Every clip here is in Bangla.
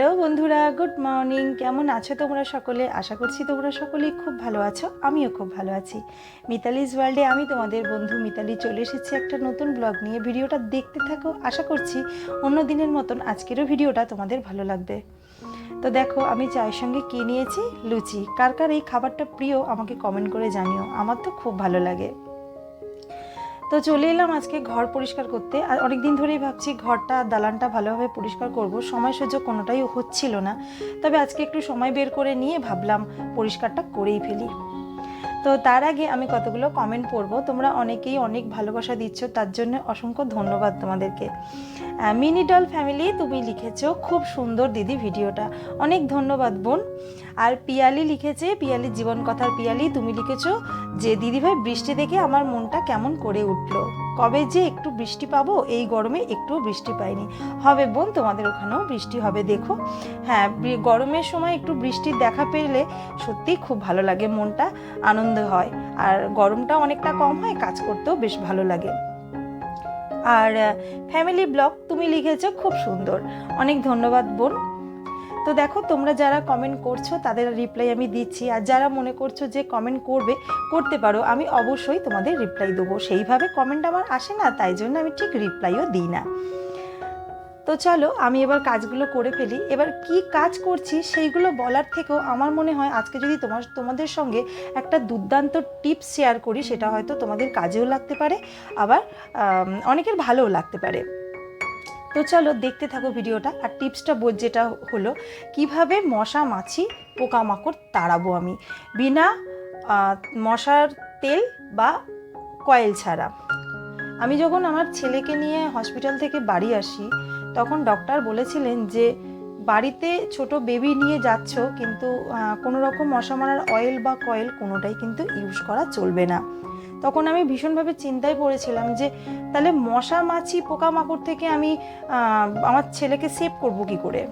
হ্যালো বন্ধুরা, গুড মর্নিং। কেমন আছো তোমরা সকলে? আশা করছি তোমরা সকলেই খুব ভালো আছো, আমিও খুব ভালো আছি। মিতালিজ ওয়ার্ল্ডে আমি তোমাদের বন্ধু মিতালি চলে এসেছি একটা নতুন ব্লগ নিয়ে। ভিডিওটা দেখতে থাকো, আশা করছি অন্য দিনের মতন আজকেরও ভিডিওটা তোমাদের ভালো লাগবে। তো দেখো, আমি চায়ের সঙ্গে কী নিয়েছি? লুচি। কার কার এই খাবারটা প্রিয় আমাকে কমেন্ট করে জানিও, আমার তো খুব ভালো লাগে। তো চলে এলাম আজকে ঘর পরিষ্কার করতে। আর অনেক দিন ধরেই ভাবছি ঘরটা, দালানটা ভালোভাবে পরিষ্কার করব। সময় সুযোগ কোনোটাই হচ্ছিল না। তবে আজকে একটু সময় বের করে নিয়ে ভাবলাম পরিষ্কারটা করেই ফেলি। তো তার আগে আমি কতগুলো কমেন্ট পড়ব। তোমরা অনেকেই অনেক ভালোবাসা দিচ্ছ, তার জন্য অসংখ্য ধন্যবাদ তোমাদেরকে। মিনি ডল ফ্যামিলি তুমি লিখেছো, খুব সুন্দর দিদি ভিডিওটা। অনেক ধন্যবাদ বোন। আর পিয়ালি লিখেছে, পিয়ালি জীবন কথার পিয়ালি, তুমি লিখেছো, যে দিদিভাই বৃষ্টি দেখে আমার মনটা কেমন করে উঠল। কবে যে একটু বৃষ্টি পাবো, এই গরমে একটু বৃষ্টি পাইনি। হবে বোন, তোমাদের ওখানেও বৃষ্টি হবে, দেখো। হ্যাঁ গরমের সময় একটু বৃষ্টির দেখা পেলে সত্যিই খুব ভালো লাগে, মনটা আনন্দ হয়। আর গরমটা অনেকটা কম হয়, কাজ করতেও বেশ ভালো লাগে। আর ফ্যামিলি ব্লগ তুমি লিখেছো, খুব সুন্দর। অনেক ধন্যবাদ বোন। তো দেখো, তোমরা যারা কমেন্ট করছ, তাদের রিপ্লাই আমি দিচ্ছি। আর যারা মনে করছ যে কমেন্ট করবে, করতে পারো। আমি অবশ্যই তোমাদের রিপ্লাই দেবো। সেইভাবে কমেন্ট আমার আসে না, তাই জন্য আমি ঠিক রিপ্লাইও দিই না। তো চলো, আমি এবার কাজগুলো করে ফেলি। এবার কি কাজ করছি, সেইগুলো বলার থেকেও আমার মনে হয় আজকে যদি তোমার, তোমাদের সঙ্গে একটা দুর্দান্ত টিপস শেয়ার করি, সেটা হয়তো তোমাদের কাজেও লাগতে পারে, আবার অনেকের ভালোও লাগতে পারে। তো চলো দেখতে থাকো ভিডিওটা আর টিপসটা বোঝ যেটা হলো, কীভাবে মশা, মাছি, পোকামাকড় তাড়াবো আমি? বিনা মশার তেল বা কয়েল ছাড়া। আমি যখন আমার ছেলেকে নিয়ে হসপিটাল থেকে বাড়ি আসি, তখন ডক্টর বলেছিলেন যে, বাড়িতে ছোট বেবি নিয়ে যাচ্ছ, কিন্তু কোনো রকম মশা মারার অয়েল বা কয়েল কোনোটাই কিন্তু ইউজ করা চলবে না। তখন আমি ভীষণভাবে চিন্তায় পড়েছিলাম যে, তাহলে মশা, মাছি, পোকামাকড় থেকে আমি আমার ছেলেকে সেভ করব কি করে?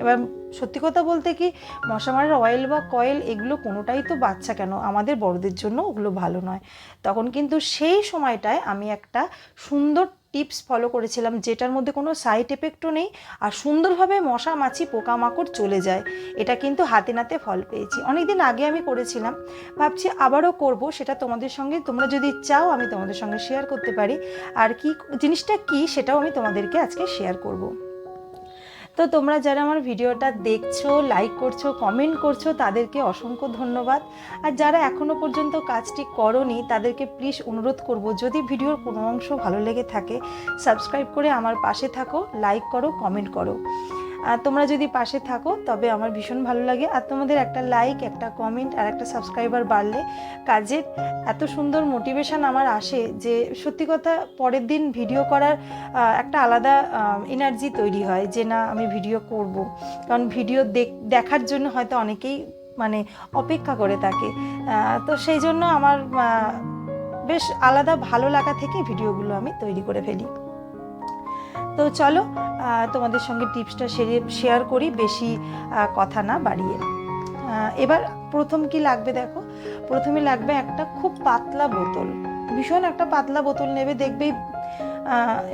এবার সত্যি কথা বলতে কি মশা মারার অয়েল বা কয়েল এগুলো কোনোটাই তো বাচ্চা কেন? আমাদের বড়দের জন্য ওগুলো ভালো নয়। তখন কিন্তু সেই সময়টায় আমি একটা সুন্দর টিপস ফলো করেছিলাম, যেটার মধ্যে কোনো সাইড এফেক্টও নেই আর সুন্দরভাবে মশা, মাছি, পোকামাকড় চলে যায়। এটা কিন্তু হাতে নাতে ফল পেয়েছি। অনেকদিন আগে আমি করেছিলাম। ভাবছি আবারও করব, সেটা তোমাদের সঙ্গে। তোমরা যদি চাও, আমি তোমাদের সঙ্গে শেয়ার করতে পারি। আর কি জিনিসটা কি, সেটাও আমি তোমাদেরকে আজকে শেয়ার করব। তো তোমরা যারা আমার ভিডিওটা দেখছ লাইক করছ কমেন্ট করছ, তাদেরকে অসংখ্য ধন্যবাদ। আর যারা এখনও পর্যন্ত কাজটি করনি, তাদেরকে প্লিজ অনুরোধ করব, যদি ভিডিওর কোনো অংশ ভালো লেগে থাকে সাবস্ক্রাইব করে আমার পাশে থাকো লাইক করো কমেন্ট করো। আর তোমরা যদি পাশে থাকো, তবে আমার ভীষণ ভালো লাগে। আর তোমাদের একটা লাইক একটা কমেন্ট আর একটা সাবস্ক্রাইবার বাড়লে কাজের এত সুন্দর মোটিভেশন আমার আসে যে সত্যি কথা পরের দিন ভিডিও করার একটা আলাদা এনার্জি তৈরি হয় যে না, আমি ভিডিও করব। কারণ ভিডিও দেখ- দেখার জন্য হয়তো অনেকেই মানে অপেক্ষা করে থাকে। তো সেই জন্য আমার বেশ আলাদা ভালো লাগা থেকে ভিডিওগুলো আমি তৈরি করে ফেলি। তো চলো তোমাদের সঙ্গে টিপসটা শেয়ার করি, বেশি কথা না বাড়িয়ে। এবার প্রথম কি লাগবে দেখো? প্রথমে লাগবে একটা খুব পাতলা বোতল। ভীষণ একটা পাতলা বোতল নেবে, দেখবে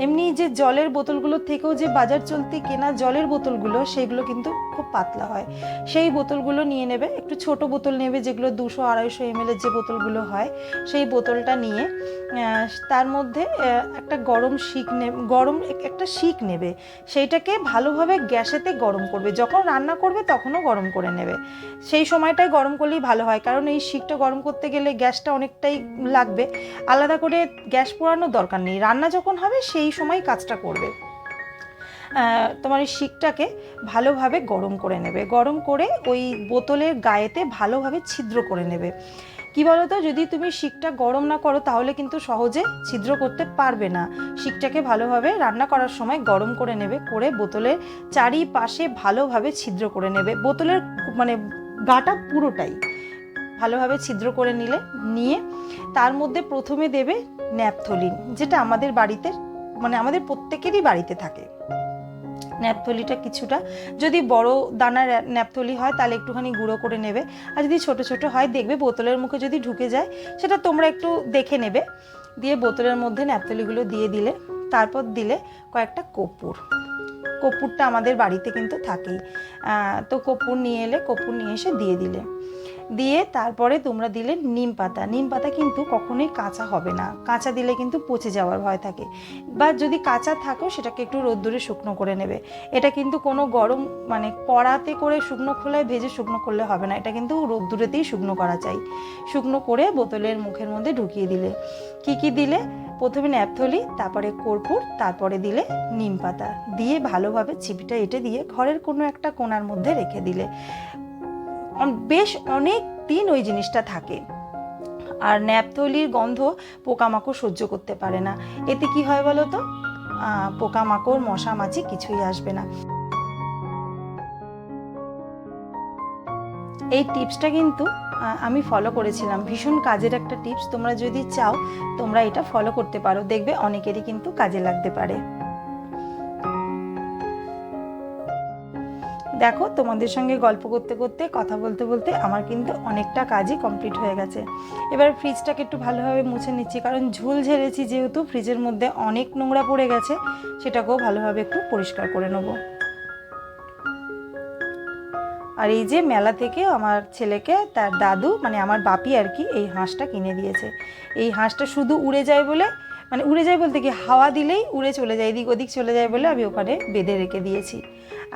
এমনি যে জলের বোতলগুলোর থেকেও যে বাজার চলতি কেনা জলের বোতলগুলো, সেগুলো কিন্তু খুব পাতলা হয়। সেই বোতলগুলো নিয়ে নেবে, একটু ছোট বোতল নেবে যেগুলো দুশো, আড়াইশো এম যে বোতলগুলো হয়, সেই বোতলটা নিয়ে তার মধ্যে একটা গরম শিক নেবে গরম একটা শিক নেবে। সেইটাকে ভালোভাবে গ্যাসেতে গরম করবে। যখন রান্না করবে, তখনও গরম করে নেবে। সেই সময়টাই গরম করলেই ভালো হয়, কারণ এই শিকটা গরম করতে গেলে গ্যাসটা অনেকটাই লাগবে। আলাদা করে গ্যাস পোড়ানোর দরকার নেই। রান্না যখন হবে সেই সময় কাজটা করবে। তোমার এই শিকটাকে ভালোভাবে গরম করে নেবে। গরম করে ওই বোতলের গায়েতে ভালোভাবে ছিদ্র করে নেবে। কি বলতো? যদি তুমি শিকটা গরম না করো, তাহলে কিন্তু সহজে ছিদ্র করতে পারবে না। শিকটাকে ভালোভাবে রান্না করার সময় গরম করে নেবে, করে বোতলের চারিপাশে ভালোভাবে ছিদ্র করে নেবে। বোতলের মানে গাটা পুরোটাই। ভালোভাবে ছিদ্র করে নিলে, নিয়ে তার মধ্যে প্রথমে দেবে ন্যাপথলিন, যেটা আমাদের বাড়িতে মানে আমাদের প্রত্যেকেরই বাড়িতে থাকে। ন্যাপথলিটা কিছুটা, যদি বড় দানার ন্যাপথলি হয়, তাহলে একটুখানি গুঁড়ো করে নেবে। আর যদি ছোট ছোট হয়, দেখবে বোতলের মুখে যদি ঢুকে যায়, সেটা তোমরা একটু দেখে নেবে। দিয়ে বোতলের মধ্যে ন্যাপথলিগুলো দিয়ে দিলে, তারপর দিলে কয়েকটা কর্পূর। কর্পূরটা আমাদের বাড়িতে কিন্তু থাকেই। তো কর্পূর নিয়ে এলে, কর্পূর নিয়ে এসে দিয়ে দিলে। দিয়ে তারপরে তোমরা দিলে নিম পাতা। নিম পাতা কিন্তু কখনোই কাঁচা হবে না। কাঁচা দিলে কিন্তু পচে যাওয়ার ভয় থাকে। বা যদি কাঁচা থাকো, সেটাকে একটু রোদ্দুরে শুকনো করে নেবে। এটা কিন্তু কোনো গরম মানে কড়াতে করে শুকনো খোলায় ভেজে শুকনো করলে হবে না। এটা কিন্তু রোদ্দুরেতেই শুকনো করা চাই শুকনো করে বোতলের মুখের মধ্যে ঢুকিয়ে দিলে। কি কি দিলে? প্রথমে ন্যাপথলি, তারপরে কর্পূর, তারপরে দিলে নিম পাতা। দিয়ে ভালোভাবে ছিপিটা এঁটে দিয়ে ঘরের কোনো একটা কোণার মধ্যে রেখে দিলে। বেশ অনেক দিন ওই জিনিসটা থাকে। আর ন্যাপথলির গন্ধ পোকামাকড় সহ্য করতে পারে না। এতে কি হয় বলো তো পোকামাকড়, মশা, মাছি কিছুই আসবে না। এই টিপসটা কিন্তু আমি ফলো করেছিলাম। ভীষণ কাজের একটা টিপস। তোমরা যদি চাও, তোমরা এটা ফলো করতে পারো। দেখবে অনেকেরই কিন্তু কাজে লাগতে পারে। দেখো, তোমাদের সঙ্গে গল্প করতে করতে, কথা বলতে বলতে আমার কিন্তু অনেকটা কাজই কমপ্লিট হয়ে গেছে। এবার ফ্রিজটাকে একটু ভালোভাবে মুছে নিচ্ছি, কারণ ঝুল ঝেড়েছি যেহেতু ফ্রিজের মধ্যে অনেক নোংরা পড়ে গেছে, সেটাকেও ভালোভাবে একটু পরিষ্কার করে নেব। আর এই যে মেলা থেকে আমার ছেলেকে, তার দাদু মানে আমার বাপি আর কি, এই হাঁসটা কিনে দিয়েছে। এই হাঁসটা শুধু উড়ে যায় বলে মানে উড়ে যায় বলতে কি, হাওয়া দিলেই উড়ে চলে যায়, এদিক ওদিক চলে যায় বলে আমি ওখানে বেঁধে রেখে দিয়েছি।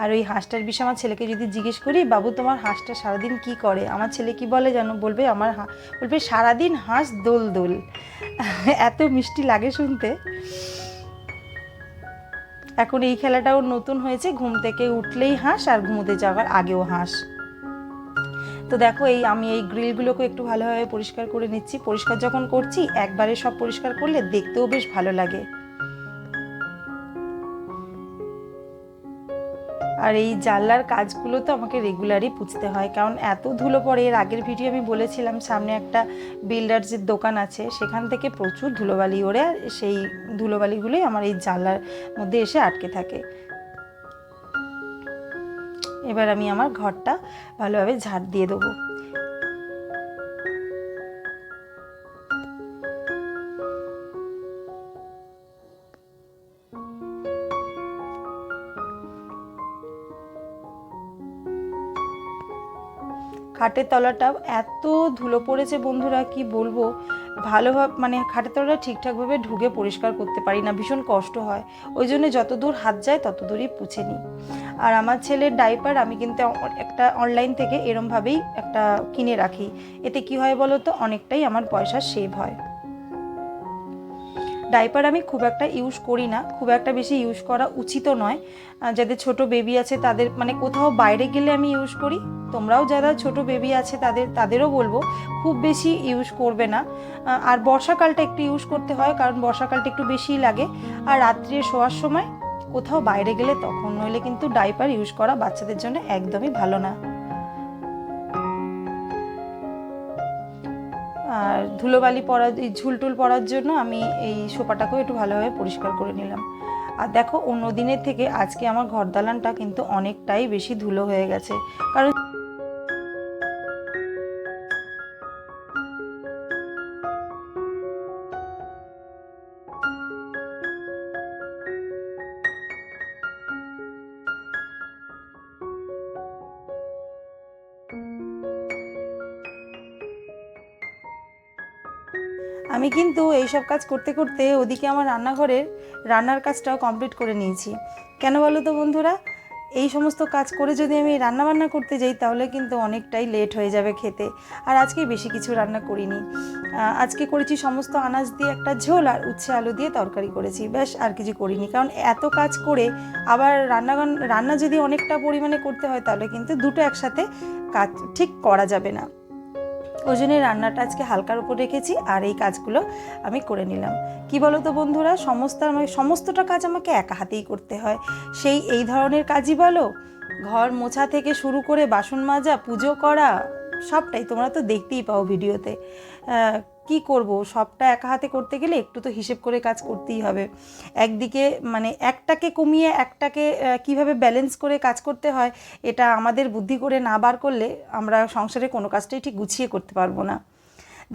আর ওই হাঁসটার বিষয়ে আমার ছেলেকে যদি জিজ্ঞেস করি, বাবু, তোমার হাঁসটা সারাদিন কি করে? আমার ছেলে কি বলে জানো বলবে, আমার বলবে, সারাদিন হাঁস দোল দোল এত মিষ্টি লাগে শুনতে। এখন এই খেলাটাও নতুন হয়েছে, ঘুম থেকে উঠলেই হাঁস আর ঘুমোতে যাওয়ার আগেও হাঁস। তো দেখো, এই আমি এই গ্রিলগুলোকে একটু ভালোভাবে পরিষ্কার করে নিচ্ছি। পরিষ্কার যখন করছি, একবারে সব পরিষ্কার করলে দেখতেও বেশ ভালো লাগে। আর এই জানলার কাজগুলো তো আমাকে রেগুলারই পুছতে হয়, কারণ এত ধুলো পড়ে। এর আগের ভিডিও আমি বলেছিলাম, সামনে একটা বিল্ডার্সের দোকান আছে, সেখান থেকে প্রচুর ধুলোবালি ওড়ে সেই ধুলোবালিগুলোই আমার এই জানলার মধ্যে এসে আটকে থাকে। এবার আমি আমার ঘরটা ভালোভাবে ঝাড় দিয়ে দেবো। খাটের তলাটা এত ধুলো পড়েছে বন্ধুরা, কি বলব? ভালোভাবে মানে খাটের তলাটা ঠিকঠাকভাবে ঢুকে পরিষ্কার করতে পারি না, ভীষণ কষ্ট হয়। ওই জন্য যত দূর হাত যায় তত দূরই পুছে নিই। আর আমার ছেলের ডাইপার আমি কিন্তু একটা অনলাইন থেকে এরমভাবেই একটা কিনে রাখি। এতে কি হয় বলো তো অনেকটাই আমার পয়সা সেভ হয়। ডাইপার আমি খুব একটা ইউজ করি না, খুব একটা বেশি ইউজ করা উচিতও নয়। যাদের ছোট বেবি আছে তাদের মানে কোথাও বাইরে গেলে আমি ইউজ করি, তোমরাও যারা ছোট বেবি আছে তাদের, তাদেরও বলব, খুব বেশি ইউজ করবে না। আর বর্ষাকালটা একটু ইউজ করতে হয়, কারণ বর্ষাকালটা একটু বেশিই লাগে। আর রাত্রে শোয়ার সময় কোথাও বাইরে গেলে তখন নইলে কিন্তু ডাইপার ইউজ করা বাচ্চাদের জন্য একদমই ভালো না। আর ধুলোবালি পরার, এই ঝুলটুল পরার জন্য আমি এই সোফাটাকেও একটু ভালোভাবে পরিষ্কার করে নিলাম। আর দেখো অন্য দিনের থেকে আজকে আমার ঘর দালানটা কিন্তু অনেকটাই বেশি ধুলো হয়ে গেছে। কারণ কিন্তু এইসব কাজ করতে করতে ওদিকে আমার রান্নাঘরের রান্নার কাজটাও কমপ্লিট করে নিয়েছি। কেন বলো তো বন্ধুরা? এই সমস্ত কাজ করে যদি আমি রান্না বান্না করতে যাই, তাহলে কিন্তু অনেকটাই লেট হয়ে যাবে খেতে। আর আজকে বেশি কিছু রান্না করিনি। আজকে করেছি সমস্ত আনাজ দিয়ে একটা ঝোল আর উচ্ছে আলু দিয়ে তরকারি করেছি। ব্যাস, আর কিছু করিনি। কারণ এত কাজ করে আবার রান্না রান্না যদি অনেকটা পরিমাণে করতে হয়, তাহলে কিন্তু দুটো একসাথে কাজ ঠিক করা যাবে না। ওই জন্য রান্নাটা আজকে হালকার উপর রেখেছি আর এই কাজগুলো আমি করে নিলাম। কি বলো তো বন্ধুরা? সমস্ত আমাকে, সমস্তটা কাজ আমাকে একা হাতেই করতে হয়। সেই এই ধরনের কাজই বলো। ঘর মোছা থেকে শুরু করে বাসন মাজা, পুজো করা, সবটাই তোমরা তো দেখতেই পাও ভিডিওতে। কি করব? সবটা একা হাতে করতে গেলে একটু তো হিসেব করে কাজ করতেই হবে। একদিকে মানে একটাকে কমিয়ে একটাকে কীভাবে ব্যালেন্স করে কাজ করতে হয়, এটা আমাদের বুদ্ধি করে না বার করলে আমরা সংসারে কোনো কাজটাই ঠিক গুছিয়ে করতে পারব না।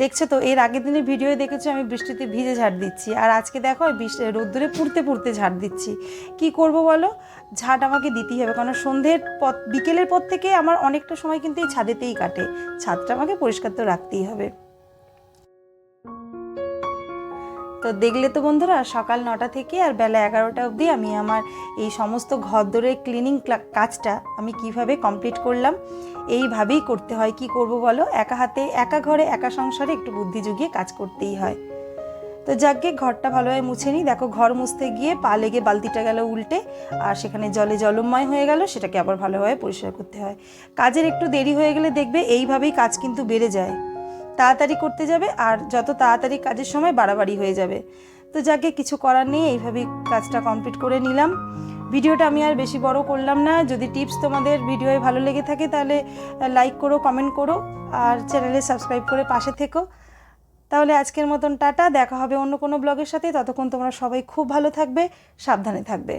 দেখছ তো, এর আগের দিনের ভিডিও দেখেছ আমি বৃষ্টিতে ভিজে ঝাড় দিচ্ছি। আর আজকে দেখো রোদ্দুরে পুড়তে পুড়তে ঝাড় দিচ্ছি। কি করব বলো? ঝাড় আমাকে দিতেই হবে কারণ সন্ধ্যের পর বিকেলের পর থেকে আমার অনেকটা সময় কিন্তু এই ছাদেতেই কাটে। ছাদটা আমাকে পরিষ্কার তো রাখতেই হবে। তো দেখলে তো বন্ধুরা, সকাল নটা থেকে আর বেলা এগারোটা অবধি আমি আমার এই সমস্ত ঘর ঘরদোরের ক্লিনিং কাজটা আমি কীভাবে কমপ্লিট করলাম, এইভাবেই করতে হয়। কি করব বলো? একা হাতে, একা ঘরে, একা সংসারে একটু বুদ্ধি জুগিয়ে কাজ করতেই হয়। তো যাকে ঘরটা ভালোভাবে মুছে নিই। দেখো, ঘর মুছতে গিয়ে পা লেগে বালতিটা গেল উল্টে, আর সেখানে জলে জলময় হয়ে গেল, সেটাকে আবার ভালোভাবে পরিষ্কার করতে হয়। কাজের একটু দেরি হয়ে গেলে দেখবে, এইভাবেই কাজ কিন্তু বেড়ে যায়। তাড়াতাড়ি করতে যাবে আর যত তাড়াতাড়ি কাজের সময় বাড়াবাড়ি হয়ে যাবে। তো যাকে কিছু করার নেই, এইভাবেই কাজটা কমপ্লিট করে নিলাম। ভিডিওটা আমি আর বেশি বড় করলাম না। যদি টিপস তোমাদের ভিডিওয়ে ভালো লেগে থাকে তাহলে লাইক করো কমেন্ট করো আর চ্যানেলে সাবস্ক্রাইব করে পাশে থেকো। তাহলে আজকের মতন টাটা। দেখা হবে অন্য কোনো ব্লগের সাথে। ততক্ষণ তোমরা সবাই খুব ভালো থাকবে, সাবধানে থাকবে।